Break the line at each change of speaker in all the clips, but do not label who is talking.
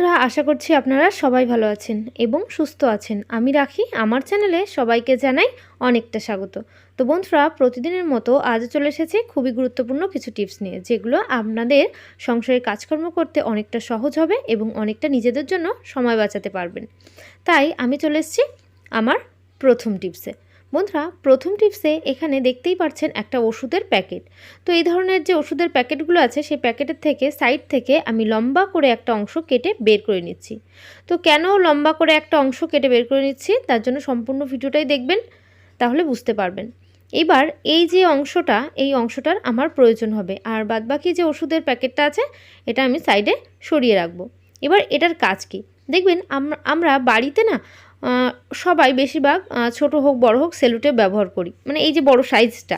বন্ধুরা, আশা করছি আপনারা সবাই ভালো আছেন এবং সুস্থ আছেন। আমি রাখি, আমার চ্যানেলে সবাইকে জানাই অনেকটা স্বাগত। তো বন্ধুরা, প্রতিদিনের মতো আজ চলে এসেছে খুবই গুরুত্বপূর্ণ কিছু টিপস নিয়ে, যেগুলো আপনাদের সংসারের কাজকর্ম করতে অনেকটা সহজ হবে এবং অনেকটা নিজেদের জন্য সময় বাঁচাতে পারবেন। তাই আমি চলে এসেছি আমার প্রথম টিপসে। বন্ধুরা, প্রথম টিপসে এখানে দেখতেই পাচ্ছেন একটা ওষুধের প্যাকেট। তো এই ধরনের যে ওষুধের প্যাকেটগুলো আছে, সেই প্যাকেটের থেকে সাইড থেকে আমি লম্বা করে একটা অংশ কেটে বের করে নিচ্ছি। তো কেন লম্বা করে একটা অংশ কেটে বের করে নিচ্ছি? তার জন্য সম্পূর্ণ ভিডিওটাই দেখবেন, তাহলে বুঝতে পারবেন। এবার এই যে অংশটা, এই অংশটার আমার প্রয়োজন হবে। আর বাদবাকি যে ওষুধের প্যাকেটটা আছে, এটা আমি সাইডে সরিয়ে রাখব। এবার এটার কাজ কি? দেখবেন, আম- আমরা বাড়িতে না সবাই বেশিরভাগ ছোট হোক, বড় হোক, সেলুটেপ ব্যবহার করি। মানে এই যে বড় সাইজটা।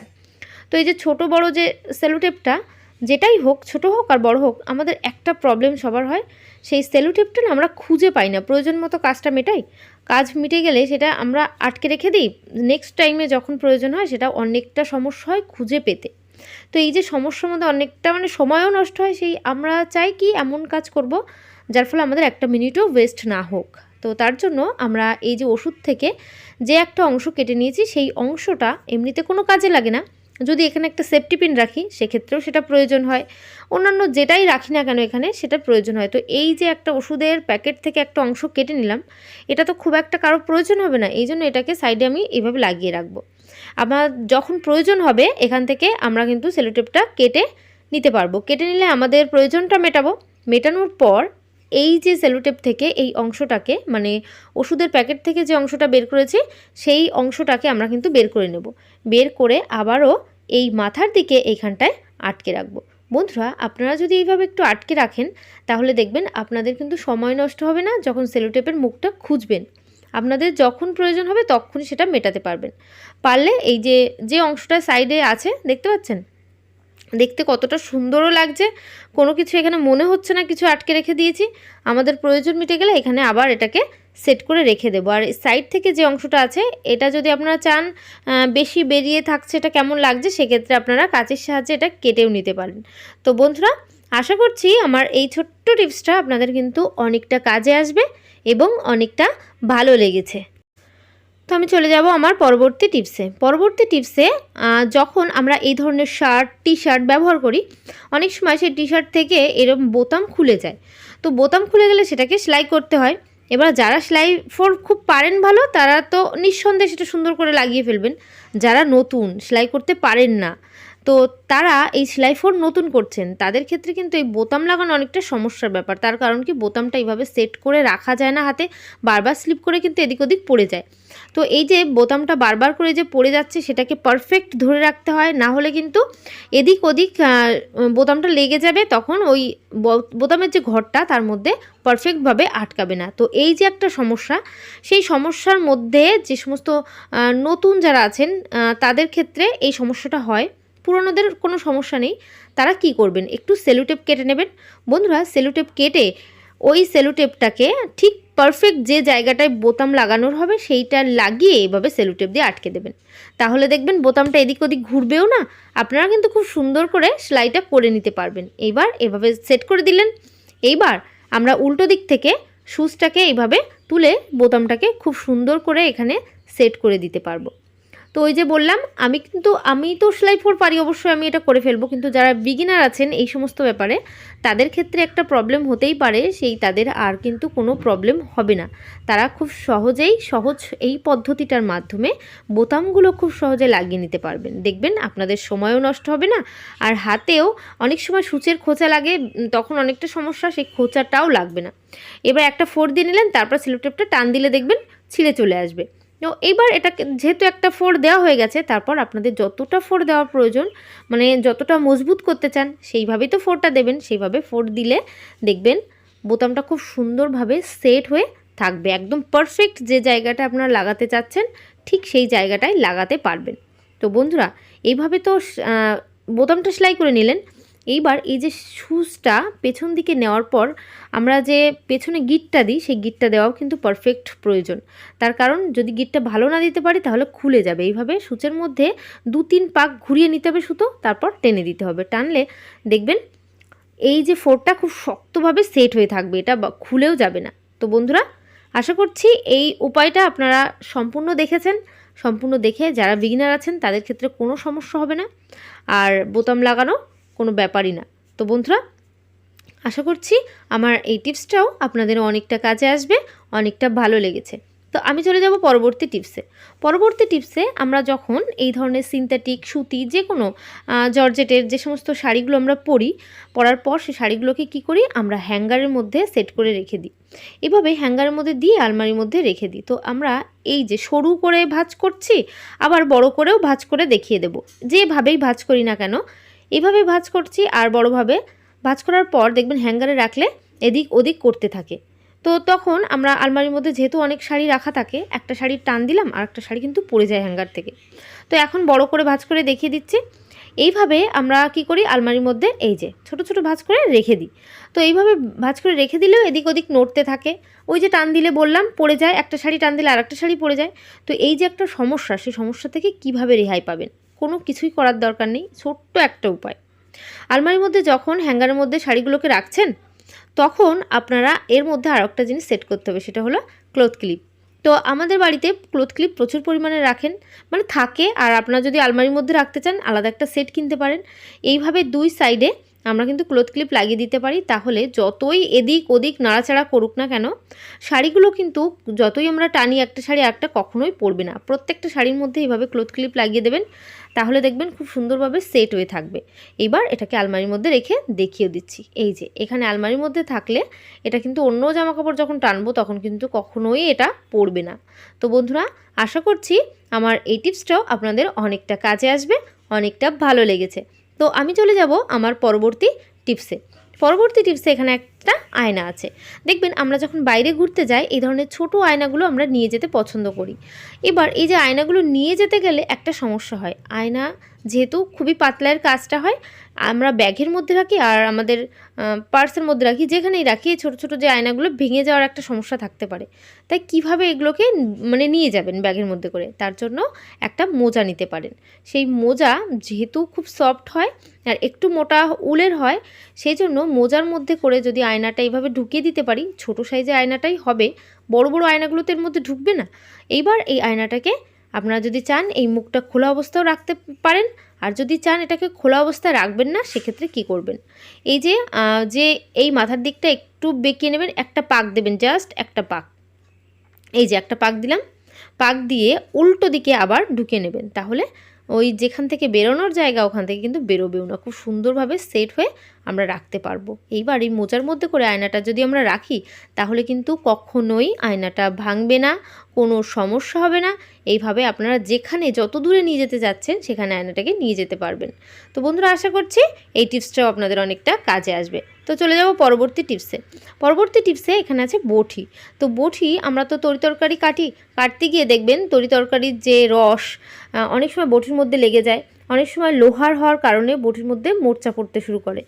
তো এই যে ছোট বড় যে সেলুটেপটা, যেটাই হোক, ছোট হোক আর বড় হোক, আমাদের একটা প্রবলেম সবার হয়, সেই সেলুটেপটা না আমরা খুঁজে পাই না। প্রয়োজন মতো কাজটা মেটাই। কাজ মিটে গেলে সেটা আমরা আটকে রেখে দিই। নেক্সট টাইমে যখন প্রয়োজন হয়, সেটা অনেকটা সমস্যা হয় খুঁজে পেতে। তো এই যে সমস্যার মধ্যে অনেকটা মানে সময়ও নষ্ট হয়, সেই আমরা চাই কি এমন কাজ করব, যার ফলে আমাদের একটা মিনিটও ওয়েস্ট না হোক। তো তার জন্য আমরা এই যে ওষুধ থেকে যে একটা অংশ কেটে নিয়েছি, সেই অংশটা এমনিতে কোনো কাজে লাগে না। যদি এখানে একটা সেফটি পিন রাখি, সেক্ষেত্রেও সেটা প্রয়োজন হয়। অন্যান্য যেটাই রাখি না কেন এখানে, সেটা প্রয়োজন হয়। তো এই যে একটা ওষুধের প্যাকেট থেকে একটা অংশ কেটে নিলাম, এটা তো খুব একটা কারও প্রয়োজন হবে না। এই জন্য এটাকে সাইডে আমি এইভাবে লাগিয়ে রাখব। আমার যখন প্রয়োজন হবে, এখান থেকে আমরা কিন্তু সেলোটেপটা কেটে নিতে পারব। কেটে নিলে আমাদের প্রয়োজনটা মেটাবো। মেটানোর পর এই যে সেলোটেপ থেকে এই অংশটাকে মানে ওষুধের প্যাকেট থেকে যে অংশটা বের করেছি, সেই অংশটাকে আমরা কিন্তু বের করে নেব। বের করে আবারও এই মাথার দিকে এইখানটায় আটকে রাখব। বন্ধুরা, আপনারা যদি এইভাবে একটু আটকে রাখেন, তাহলে দেখবেন আপনাদের কিন্তু সময় নষ্ট হবে না যখন সেলোটেপের মুখটা খুঁজবেন। আপনাদের যখন প্রয়োজন হবে তখনই সেটা মেটাতে পারবেন। পারলে এই যে যে অংশটা সাইডে আছে, দেখতে পাচ্ছেন? দেখতে কতটা সুন্দরও লাগছে। কোনো কিছু এখানে মনে হচ্ছে না, কিছু আটকে রেখে দিয়েছি। আমাদের প্রয়োজন মিটে গেলে এখানে আবার এটাকে সেট করে রেখে দেবো। আর সাইড থেকে যে অংশটা আছে, এটা যদি আপনারা চান বেশি বেরিয়ে থাকছে এটা কেমন লাগছে, সেক্ষেত্রে আপনারা কাঁচের সাহায্যে এটা কেটেও নিতে পারেন। তো বন্ধুরা, আশা করছি আমার এই ছোট্ট টিপসটা আপনাদের কিন্তু অনেকটা কাজে আসবে এবং অনেকটা ভালো লেগেছে। তো আমি চলে যাব আমার পরবর্তী টিপসে পরবর্তী টিপসে যখন আমরা এই ধরনের শার্ট টি শার্ট ব্যবহার করি, অনেক সময় সেই টি শার্ট থেকে এরকম বোতাম খুলে যায়। তো বোতাম খুলে গেলে সেটাকে সেলাই করতে হয়। এবার যারা সেলাই ফোর খুব পারেন ভালো, তারা তো নিঃসন্দেহে সেটা সুন্দর করে লাগিয়ে ফেলবেন। যারা নতুন, সেলাই করতে পারেন না তো তারা এই সেলাই ফোর নতুন করছেন। তাদের ক্ষেত্রে কিন্তু এই বোতাম লাগানো অনেকটা সমস্যার ব্যাপার। তার কারণ কি? বোতামটা এইভাবে সেট করে রাখা যায় না হাতে, বারবার স্লিপ করে কিন্তু এদিক ওদিক পড়ে যায়। তো এই যে বোতামটা বারবার করে যে পড়ে যাচ্ছে, সেটাকে পারফেক্ট ধরে রাখতে হয়। না হলে কিন্তু এদিক ওদিক বোতামটা লেগে যাবে, তখন ওই বোতামের যে ঘরটা, তার মধ্যে পারফেক্টভাবে আটকাবে না। তো এই যে একটা সমস্যা, সেই সমস্যার মধ্যে যে সমস্ত নতুন যারা আছেন তাদের ক্ষেত্রে এই সমস্যাটা হয়। পুরনোদের কোনো সমস্যা নেই। তারা কি করবেন? একটু সেলুটেপ কেটে নেবেন। বন্ধুরা, সেলুটেপ কেটে ওই সেলুটেপটাকে ঠিক পারফেক্ট যে জায়গাটায় বোতাম লাগানোর হবে, সেইটা লাগিয়ে এভাবে সেলুটেপ দিয়ে আটকে দেবেন। তাহলে দেখবেন বোতামটা এদিক ওদিক ঘুরবেও না। আপনারা কিন্তু খুব সুন্দর করে সেলাইটা করে নিতে পারবেন। এইবার এভাবে সেট করে দিলেন। এইবার আমরা উল্টো দিক থেকে সুচটাকে এইভাবে তুলে বোতামটাকে খুব সুন্দর করে এখানে সেট করে দিতে পারব। তো ওই যে বললাম, আমি কিন্তু, আমি তো সেলাই ফোর পারি, অবশ্যই আমি এটা করে ফেলব। কিন্তু যারা বিগিনার আছেন এই সমস্ত ব্যাপারে, তাদের ক্ষেত্রে একটা প্রবলেম হতেই পারে, সেই তাদের আর কিন্তু কোনো প্রবলেম হবে না। তারা খুব সহজেই, সহজ এই পদ্ধতিটার মাধ্যমে বোতামগুলো খুব সহজে লাগিয়ে নিতে পারবেন। দেখবেন আপনাদের সময়ও নষ্ট হবে না, আর হাতেও অনেক সময় সূচের খোঁচা লাগে, তখন অনেকটা সমস্যা, সেই খোঁচাটাও লাগবে না। এবার একটা ফোর দিয়ে নিলেন, তারপর সিলোটেপটা টান দিলে দেখবেন ছিঁড়ে চলে আসবে। তো এইবার এটাকে, যেহেতু একটা ফোর দেওয়া হয়ে গেছে, তারপর আপনাদের যতটা ফোর দেওয়া প্রয়োজন মানে যতটা মজবুত করতে চান, সেইভাবেই তো ফোরটা দেবেন, সেইভাবে ফোর দিলে দেখবেন বোতামটা খুব সুন্দরভাবে সেট হয়ে থাকবে, একদম পারফেক্ট যে জায়গাটা আপনারা লাগাতে চাচ্ছেন, ঠিক সেই জায়গাটায় লাগাতে পারবেন। তো বন্ধুরা, এইভাবে তো বোতামটা সেলাই করে নিলেন এইবার এই যে শুজটা পেছন দিকে নেওয়ার পর আমরা যে পেছনে গিটটা দিই, সেই গিটটা দেওয়াও কিন্তু পারফেক্ট প্রয়োজন। তার কারণ যদি গিটটা ভালো না দিতে পারি, তাহলে খুলে যাবে। এইভাবে সূচের মধ্যে দু তিন পাক ঘুরিয়ে নিতে হবে সুতো, তারপর টেনে দিতে হবে। টানলে দেখবেন এই যে ফোরটা খুব শক্তভাবে সেট হয়ে থাকবে, এটা খুলেও যাবে না। তো বন্ধুরা, আশা করছি এই উপায়টা আপনারা সম্পূর্ণ দেখেছেন। সম্পূর্ণ দেখে যারা বিগিনার আছেন, তাদের ক্ষেত্রে কোনো সমস্যা হবে না। আর বোতাম লাগানো কোনো ব্যাপারই না। তো বন্ধুরা, আশা করছি আমার এই টিপসটাও আপনাদের অনেকটা কাজে আসবে, অনেকটা ভালো লেগেছে। তো আমি চলে যাব পরবর্তী টিপসে। পরবর্তী টিপসে আমরা যখন এই ধরনের সিনথেটিক সুতি যে কোনো জর্জেটের যে সমস্ত শাড়িগুলো আমরা পরি, পরার পর সেই শাড়িগুলোকে কি করি, আমরা হ্যাঙ্গারের মধ্যে সেট করে রেখে দিই। এভাবে হ্যাঙ্গারের মধ্যে দিয়ে আলমারির মধ্যে রেখে দিই। তো আমরা এই যে সরু করে ভাঁজ করছি, আবার বড় করেও ভাঁজ করে দেখিয়ে দেব। যেভাবেই ভাঁজ করি না কেন এভাবে ভাঁজ করছি আর বড়ভাবে ভাঁজ করার পর দেখবেন হ্যাঙ্গারে রাখলে এদিক ওদিক করতে থাকে। তো তখন আমরা আলমারির মধ্যে যেহেতু অনেক শাড়ি রাখা থাকে, একটা শাড়ির টান দিলাম আর একটা শাড়ি কিন্তু পড়ে যায় হ্যাঙ্গার থেকে। তো এখন বড় করে ভাঁজ করে দেখিয়ে দিচ্ছি। এইভাবে আমরা কি করি? আলমারির মধ্যে এই যে, ছোট ছোট ভাঁজ করে রেখে দিই। তো এইভাবে ভাঁজ করে রেখে দিলেও এদিক ওদিক নড়তে থাকে। ওই যে টান দিলে বললাম, পড়ে যায়, একটা শাড়ি টান দিলে আর একটা শাড়ি পড়ে যায়। তো এই যে একটা সমস্যা, সেই সমস্যা থেকে কীভাবে রেহাই পাবেন? কোনো কিছুই করার দরকার নেই, ছোট্ট একটা উপায়। আলমারির মধ্যে যখন হ্যাঙ্গারের মধ্যে শাড়িগুলোকে রাখছেন, তখন আপনারা এর মধ্যে আর একটা জিনিস সেট করতে হবে, সেটা হলো ক্লোথ ক্লিপ তো আমাদের বাড়িতে ক্লোথ ক্লিপ প্রচুর পরিমাণে রাখেন মানে থাকে, আর আপনারা যদি আলমারির মধ্যে রাখতে চান, আলাদা একটা সেট কিনতে পারেন। এইভাবে দুই সাইডে আমরা কিন্তু ক্লোথ ক্লিপ লাগিয়ে দিতে পারি, তাহলে যতই এদিক ওদিক নাড়াচাড়া করুক না কেন, শাড়িগুলো কিন্তু যতই আমরা টানি একটা শাড়ি একটা কখনোই পরবে না। প্রত্যেকটা শাড়ির মধ্যে এইভাবে ক্লোথ ক্লিপ লাগিয়ে দেবেন। তাহলে দেখবেন খুব সুন্দরভাবে সেট হয়ে থাকবে। এবার এটাকে আলমারির মধ্যে রেখে দেখিয়ে দিচ্ছি। এই যে, এখানে আলমারির মধ্যে থাকলে এটা কিন্তু অন্য জামা কাপড় যখন টানবো তখন কিন্তু কখনোই এটা পড়বে না। তো বন্ধুরা, আশা করছি আমার এই টিপসটাও আপনাদের অনেকটা কাজে আসবে, অনেকটা ভালো লেগেছে। তো আমি চলে যাব আমার পরবর্তী টিপসে। পরবর্তী টিপসে এখানে একটা আয়না আছে। দেখবেন আমরা যখন বাইরে ঘুরতে যাই, এই ধরনের ছোট আয়নাগুলো আমরা নিয়ে যেতে পছন্দ করি। এবার এই যে আয়নাগুলো নিয়ে যেতে গেলে একটা সমস্যা হয়। আয়না যেহেতু খুবই পাতলার কাজটা হয়, আমরা ব্যাগের মধ্যে রাখি আর আমাদের পার্সের মধ্যে রাখি, যেখানেই রাখি ছোটো ছোটো যে আয়নাগুলো ভেঙে যাওয়ার একটা সমস্যা থাকতে পারে। তাই কীভাবে এগুলোকে মানে নিয়ে যাবেন ব্যাগের মধ্যে করে? তার জন্য একটা মোজা নিতে পারেন। সেই মোজা যেহেতু খুব সফট হয় আর একটু মোটা উলের হয়, সেই জন্য মোজার মধ্যে করে যদি আয়নাটা এইভাবে ঢুকিয়ে দিতে পারি, ছোট সাইজের আয়নাটাই হবে, বড় বড় আয়নাগুলো তো এর মধ্যে ঢুকবে না। এইবার এই আয়নাটাকে আপনারা যদি চান এই মুখটা খোলা অবস্থাও রাখতে পারেন, আর যদি চান এটাকে খোলা অবস্থায় রাখবেন না, সেক্ষেত্রে কি করবেন? এই যে যে এই মাথার দিকটা একটু বেঁকিয়ে নেবেন, একটা পাক দেবেন জাস্ট একটা পাক। এই যে একটা পাক দিলাম, পাক দিয়ে উল্টো দিকে আবার ঢুকে নেবেন, তাহলে ওই যেখান থেকে বেরোনোর জায়গা ওখান থেকে কিন্তু বেরোবেও না। খুব সুন্দরভাবে সেট হয়ে আমরা রাখতে পারব। এইবার এই মোজার মধ্যে করে আয়নাটা যদি আমরা রাখি, তাহলে কিন্তু কখনোই আয়নাটা ভাঙবে না কোনো সমস্যা হবে না। এইভাবে আপনারা যেখানে যত দূরে নিয়ে যেতে যাচ্ছেন, সেখানে আয়নাটাকে নিয়ে যেতে পারবেন। তো বন্ধুরা, আশা করছি এই টিপসটাও আপনাদের অনেকটা কাজে আসবে। তো চলে যাব পরবর্তী টিপসে পরবর্তী টিপসে এখানে আছে বটি তো বটি আমরা তো তরি তরকারি কাটি। কাটতে গিয়ে দেখবেন তরি তরকারির যে রস অনেক সময় বটির মধ্যে লেগে যায়। অনেক সময় লোহার হওয়ার কারণে বটির মধ্যে মোর্চা পড়তে শুরু করে।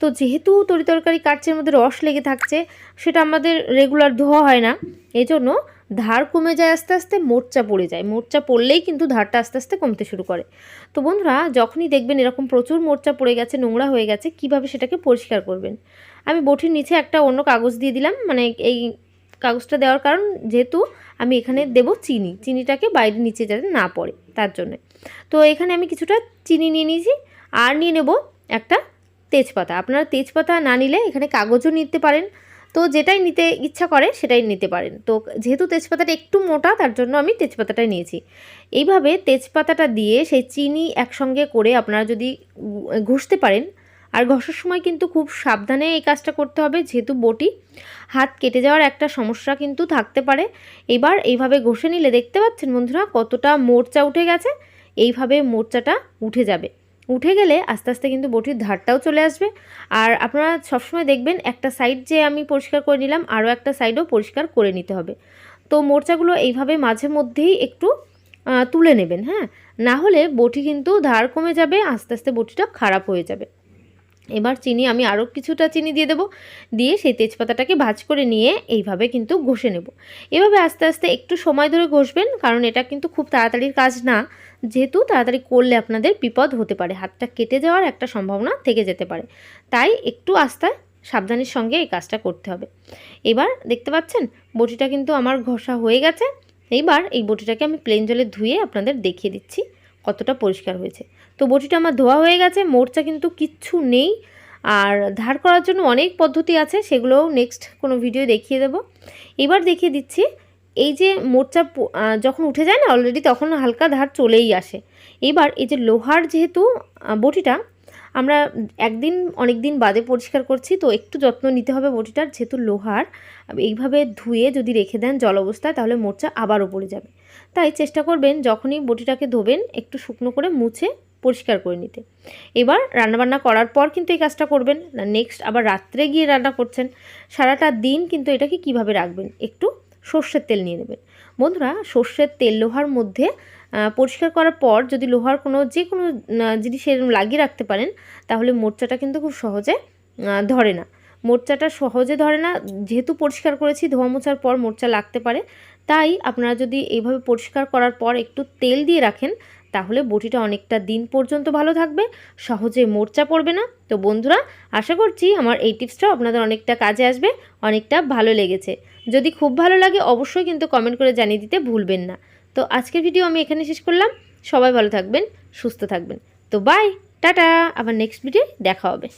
তো যেহেতু তরি তরকারি কাটছের মধ্যে রস লেগে থাকছে, সেটা আমাদের রেগুলার ধোয়া হয় না। এই জন্য ধার কমে যায় আস্তে আস্তে, মোর্চা পড়ে যায়। মোর্চা পড়লেই কিন্তু ধারটা আস্তে আস্তে কমতে শুরু করে। তো বন্ধুরা, যখনই দেখবেন এরকম প্রচুর মোর্চা পড়ে গেছে, নোংরা হয়ে গেছে, কীভাবে সেটাকে পরিষ্কার করবেন? আমি বটির নিচে একটা অন্য কাগজ দিয়ে দিলাম। মানে এই কাগজটা দেওয়ার কারণ, যেহেতু আমি এখানে দেব চিনি। চিনিটাকে বাইরে নিচে যাতে না পড়ে, তার জন্য। তো এখানে আমি কিছুটা চিনি নিয়ে নিয়েছি। আর নিয়ে নেব একটা তেজপাতা। আপনারা তেজপাতা না নিলে এখানে কাগজও নিতে পারেন। তো যেটাই নিতে ইচ্ছা করে সেটাই নিতে পারেন। তো যেহেতু তেজপাতাটা একটু মোটা, তার জন্য আমি তেজপাতাটাই নিয়েছি। এইভাবে তেজপাতাটা দিয়ে সেই চিনি একসঙ্গে করে আপনারা যদি ঘষতে পারেন, আর ঘষার সময় কিন্তু খুব সাবধানে এই কাজটা করতে হবে, যেহেতু বটি, হাত কেটে যাওয়ার একটা সমস্যা কিন্তু থাকতে পারে। এবার এইভাবে ঘষে নিলে দেখতে পাচ্ছেন বন্ধুরা কতটা মোর্চা উঠে গেছে, এইভাবে মোর্চাটা উঠে যাবে। উঠে গেলে আস্তে আস্তে কিন্তু বটির ধারটাও চলে আসবে। আর আপনারা সবসময় দেখবেন একটা সাইড যে আমি পরিষ্কার করে নিলাম, আরও একটা সাইডও পরিষ্কার করে নিতে হবে। তো মোর্চাগুলো এইভাবে মাঝে মধ্যেই একটু তুলে নেবেন হ্যাঁ? না হলে বটি কিন্তু ধার কমে যাবে, আস্তে আস্তে বটিটা খারাপ হয়ে যাবে। এবার চিনি, আমি আরও কিছুটা চিনি দিয়ে দেবো। দিয়ে সেই তেজপাতাটাকে ভাজ করে নিয়ে এইভাবে কিন্তু ঘষে নেব। এভাবে আস্তে আস্তে একটু সময় ধরে ঘষবেন, কারণ এটা কিন্তু খুব তাড়াতাড়ির কাজ না। যেহেতু তাড়াতাড়ি করলে আপনাদের বিপদ হতে পারে, হাতটা কেটে যাওয়ার একটা সম্ভাবনা থেকে যেতে পারে। তাই একটু আস্তে সাবধানের সঙ্গে এই কাজটা করতে হবে। এবার দেখতে পাচ্ছেন, বটিটা কিন্তু আমার ঘষা হয়ে গেছে। এইবার এই বটিটাকে আমি প্লেন জলে ধুয়ে আপনাদের দেখিয়ে দিচ্ছি। কতটা পরিষ্কার হয়েছে। তো বটিটা আমার ধোয়া হয়ে গেছে, মোর্চা কিন্তু কিচ্ছু নেই। আর ধার করার জন্য অনেক পদ্ধতি আছে, সেগুলোও নেক্সট কোনো ভিডিও দেখিয়ে দেবো। এবার দেখিয়ে দিচ্ছি, এই যে মোর্চা যখন উঠে যায় না অলরেডি তখন হালকা ধার চলেই আসে। এবার এই যে লোহার যেহেতু বটিটা, আমরা একদিন অনেক দিন বাদে পরিষ্কার করছি, তো একটু যত্ন নিতে হবে বটিটার, যেহেতু লোহার। এইভাবে ধুয়ে যদি রেখে দেন জল অবস্থায়, তাহলে মোর্চা আবারও পড়ে যাবে। তাই চেষ্টা করবেন যখনই বটিটাকে ধোবেন একটু শুকনো করে মুছে পরিষ্কার করে নিতে। এবার রান্নাবান্না করার পর কিন্তু এই কাজটা করবেন। না নেক্সট আবার রাত্রে গিয়ে রান্না করছেন। সারাটা দিন কিন্তু এটাকে কীভাবে রাখবেন? একটু সর্ষের তেল নিয়ে নেবেন। বন্ধুরা সর্ষের তেল লোহার মধ্যে পরিষ্কার করার পর যদি লোহার কোনো যে কোনো আহ, জিনিস এরকম লাগিয়ে রাখতে পারেন তাহলে মোর্চাটা কিন্তু খুব সহজে ধরে না। মোর্চাটা সহজে ধরে না। যেহেতু পরিষ্কার করেছি ধোয়া মোছার পর মোর্চা লাগতে পারে। তাই আপনারা যদি এইভাবে পরিষ্কার করার পর একটু তেল দিয়ে রাখেন, তাহলে বটিটা অনেকটা দিন পর্যন্ত ভালো থাকবে, সহজে মোর্চা পড়বে না। তো বন্ধুরা, আশা করছি আমার এই টিপসটাও আপনাদের অনেকটা কাজে আসবে, অনেকটা ভালো লেগেছে। যদি খুব ভালো লাগে অবশ্যই কিন্তু কমেন্ট করে জানিয়ে দিতে ভুলবেন না। তো আজকের ভিডিও আমি এখানে শেষ করলাম। সবাই ভালো থাকবেন, সুস্থ থাকবেন। তো বাই, টাটা, আবার নেক্সট ভিডিও দেখা হবে।